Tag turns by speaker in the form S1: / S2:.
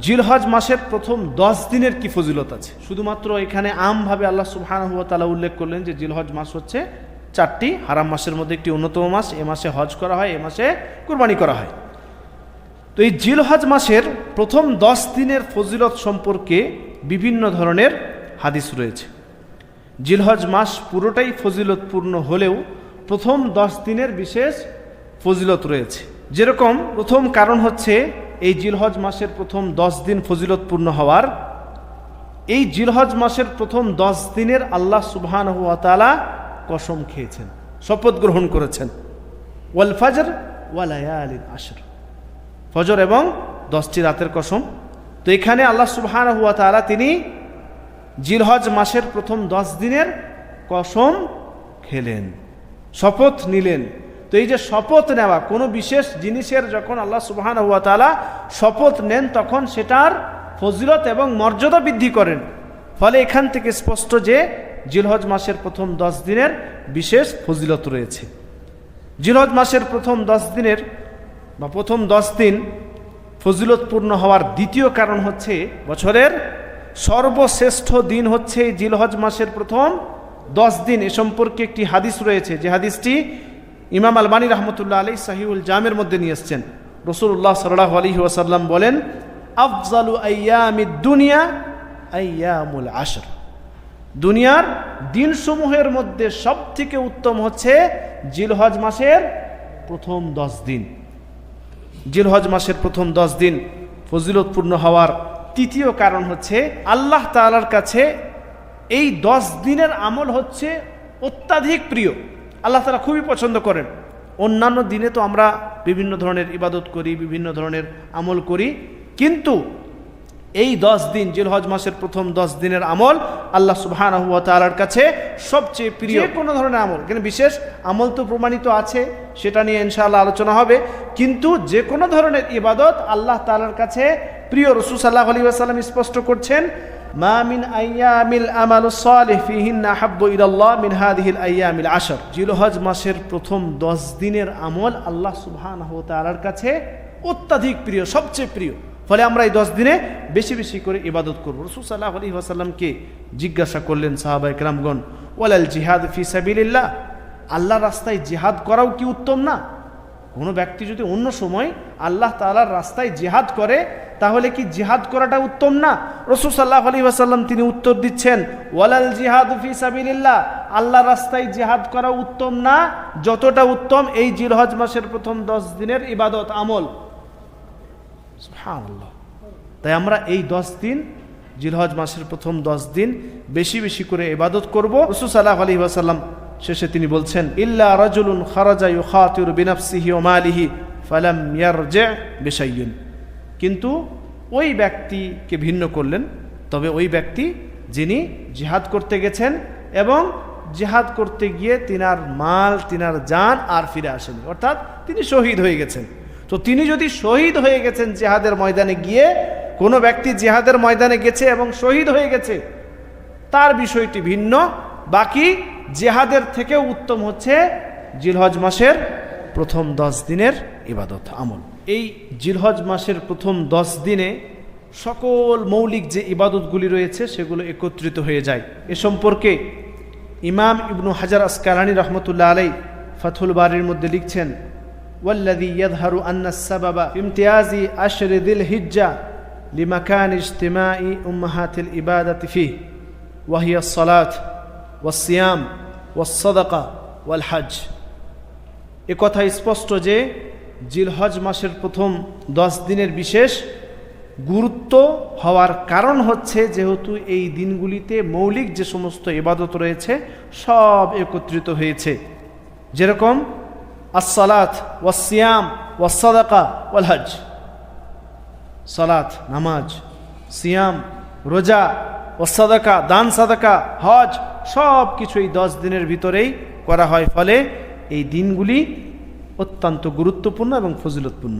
S1: জিলহজ মাসের প্রথম দশ দিনের কি ফজিলত আছে? শুধুমাত্র এখানে আমভাবে আল্লাহ সুবহানাহু ওয়া তাআলা উল্লেখ করলেন যে জিলহজ মাস হচ্ছে চারটি, হারাম মাসের মধ্যে একটি অন্যতম মাস, এ মাসে হজ করা হয়, এ মাসে কুরবানি করা হয়। তো এই জিলহজ মাসের প্রথম দশ দিনের ফজিলত সম্পর্কে বিভিন্ন ধরনের হাদিস রয়েছে। জিলহজ মাস পুরোটাই ফজিলতপূর্ণ হলেও প্রথম দশ দিনের বিশেষ ফজিলত রয়েছে। যেরকম প্রথম কারণ হচ্ছে এই জিলহজ মাসের প্রথম দশ দিন ফজিলতপূর্ণ হওয়ার, এই জিলহজ মাসের প্রথম দশ দিনের আল্লাহ সুবহান তাআলা কসম খেয়েছেন, শপথ গ্রহণ করেছেন। ওয়াল ফাজর ওয়ালায়ালিন আশর। ফজর এবং দশটি রাতের কসম। তো এখানে আল্লাহ সুবহান হুয়া তাআলা তিনি জিলহজ মাসের প্রথম দশ দিনের কসম খেলেন, শপথ নিলেন। তো এই যে শপথ নেওয়া, কোনো বিশেষ জিনিসের যখন আল্লাহ সুবহান হুয়া তাআলা শপথ নেন, তখন সেটার ফজিলত এবং মর্যাদা বৃদ্ধি করেন। ফলে এখান থেকে স্পষ্ট যে জিলহজ মাসের প্রথম দশ দিনের বিশেষ ফজিলত রয়েছে। জিলহজ মাসের প্রথম দশ দিনের বা প্রথম দশ দিন ফজিলতপূর্ণ হওয়ার দ্বিতীয় কারণ হচ্ছে বছরের সর্বশ্রেষ্ঠ দিন হচ্ছে জিলহজ মাসের প্রথম দশ দিন। এ সম্পর্কে একটি হাদিস রয়েছে, যে হাদিসটি ইমাম আলবানী রহমতুল্লাহ আলী সাহিউল জামের মধ্যে নিয়ে এসছেন। রসুল্লাহ সাল্লাহ আলী ওয়াসাল্লাম বলেন, আফজালু আয়ামি দুনিয়া আয়ামুল আশর। দুনিয়ার দিনসমূহের মধ্যে সব থেকে উত্তম হচ্ছে জিলহজ মাসের প্রথম দশ দিন। জিলহজ মাসের প্রথম দশ দিন ফজিলতপূর্ণ হওয়ার তৃতীয় কারণ হচ্ছে আল্লাহ তালার কাছে এই দশ দিনের আমল হচ্ছে অত্যাধিক প্রিয়। আল্লাহ তালা খুবই পছন্দ করেন। অন্যান্য দিনে তো আমরা বিভিন্ন ধরনের ইবাদত করি, বিভিন্ন ধরনের আমল করি। কিন্তু এই দশ দিন, জিলহজ মাসের প্রথম দশ দিনের আমল আল্লাহ সুবহান তালার কাছে সবচেয়ে প্রিয়। কোনো ধরনের আমল কিন্তু বিশেষ আমল তো প্রমাণিত আছে, সেটা নিয়ে ইনশাআল্লাহ আলোচনা হবে। কিন্তু যে কোনো ধরনের ইবাদত আল্লাহ তালার কাছে প্রিয়। রসুল সাল্লাহ আলী আসাল্লাম স্পষ্ট করছেন মা মিন আইয়ামিল আমাল সালিহ ফিহিন্না হাব্বু ইলাল্লাহ মিন হাদিহিল আইয়ামিল আশর। জিলহজ মাসের প্রথম দশ দিনের আমল আল্লাহ সুবহানাহু ওয়া তাআলার কাছে অত্যাধিক প্রিয়, সবচেয়ে প্রিয়। ফলে আমরা এই দশ দিনে বেশি বেশি করে ইবাদত করব। রসুল সাল্লাহ আলী ওয়াসাল্লামকে জিজ্ঞাসা করলেন সাহাবাই রামগণ ওয়ালাল জিহাদ ফি সাবিলিল্লাহ আল্লাহ রাস্তায় জিহাদ করাও কি উত্তম না? কোনো ব্যক্তি যদি অন্য সময় আল্লাহ তালার রাস্তায় জিহাদ করে তাহলে কি জিহাদ করাটা উত্তম না? রসুল সাল্লাহ আলী ওয়াসাল্লাম তিনি উত্তর দিচ্ছেন, ওয়ালাল জিহাদ ফি সাবিলিল্লাহ আল্লাহ রাস্তায় জিহাদ করা উত্তম না? যতটা উত্তম, এই জিলহজ মাসের প্রথম দশ দিনের ইবাদত আমল। তাই আমরা এই দশ দিন, জিলহজ মাসের প্রথম দশ দিন বেশি বেশি করে ইবাদত করব। রসুল সাল্লাহ আলী ওয়াসাল্লাম শেষে তিনি বলছেন, ইল্লা রাজুলুন খারাজা ইউখাতির বিনাফসিহি ও মালিহি ফালাম ইয়ারজে বেশাইয়ুন কিন্তু ওই ব্যক্তিকে ভিন্ন করলেন। তবে ওই ব্যক্তি যিনি জিহাদ করতে গেছেন এবং জিহাদ করতে গিয়ে তিনার মাল, তিনার জান আর ফিরে আসেনি। অর্থাৎ তিনি শহীদ হয়ে গেছেন। তো তিনি যদি শহীদ হয়ে গেছেন জেহাদের ময়দানে গিয়ে, কোনো ব্যক্তি জেহাদের ময়দানে গেছে এবং শহীদ হয়ে গেছে, তার বিষয়টি ভিন্ন। বাকি জেহাদের থেকেও উত্তম হচ্ছে জিলহজ মাসের প্রথম দশ দিনের ইবাদত, আমল। এই জিলহজ মাসের প্রথম দশ দিনে সকল মৌলিক যে ইবাদতগুলি রয়েছে সেগুলো একত্রিত হয়ে যায়। এ সম্পর্কে ইমাম ইবনু হাজার আসকালানি রহমতুল্লাহ আলাই ফাথুল বারির মধ্যে লিখছেন ওয়াল্লাদি ইয়াদহারু আন্না দিল হিজ্জা লিমাকান ওয়াহিয়া সলাত ওয়াল হজ এ কথা স্পষ্ট যে জিলহজ মাসের প্রথম দশ দিনের বিশেষ গুরুত্ব হওয়ার কারণ হচ্ছে যেহেতু এই দিনগুলিতে মৌলিক যে সমস্ত ইবাদত রয়েছে সব একত্রিত হয়েছে। যেরকম আসসালাত ওয়াসিয়াম ওয়াসাদাকা ওয়ালহজ সালাত, নামাজ, সিয়াম, রোজা ওয়াসাদাকা দান সাদাকা, হজ সব কিছু এই দশ দিনের ভিতরেই করা হয়। ফলে এই দিনগুলি অত্যন্ত গুরুত্বপূর্ণ এবং ফজিলতপূর্ণ।